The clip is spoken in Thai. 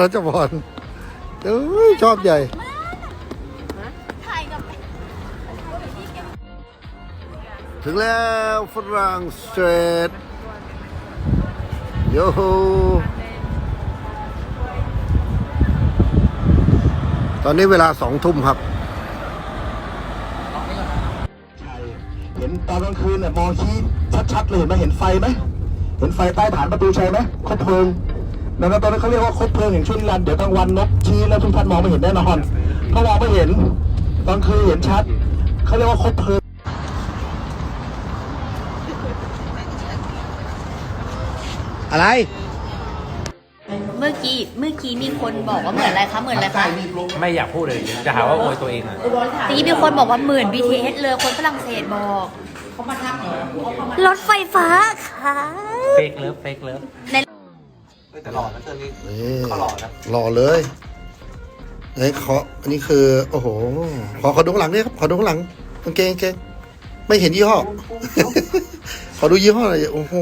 รัชพรเอ้ยชอบใหญ่ ถ่ายกับถึงแล้วฝรั่งเศสโยโฮตอนนี้เวลาสองทุ่มครับ เห็นตอนกลางคืนเนี่ยมองชี้ชัดๆเลยเห็นไหมเห็นไฟไหมเห็นไฟใต้ฐานประตูชัยไหมคบเพลิง ดังนั้นตอนนั้นเขาเรียกว่าคบเพลิงแห่งช่วงนิรันดร์เดี๋ยวกลางวันนกชี้แล้วทุกท่านมองไม่เห็นแน่นอนเพราะมองไม่เห็นตอนคืนเห็นชัดเขาเรียกว่าคบเพลิงอะไรเมื่อกี้เมื่อกี้มีคนบอกว่าเหมือนอะไรคะเหมือนอะไรคะไม่อยากพูดเลยจะหาว่าโวยตัวเองอะเมื่อกี้มีคนบอกว่าเหมือน BTS เลยคนฝรั่งเศสบอกรถไฟฟ้าค่ะเฟกเลิฟเฟกเลิฟใน แต่หล่อนะเตอร์นี่นี่เขาหล่อนะหล่อเลยเฮ้ยขออันนี้คือ โอ้โห ขอขอดูข้างหลังนี่ครับ ขอดูข้างหลังกางเกงกางเกงไม่เห็นยี่ห้อ ขอดูยี่ห้อหน่อย โอ้โห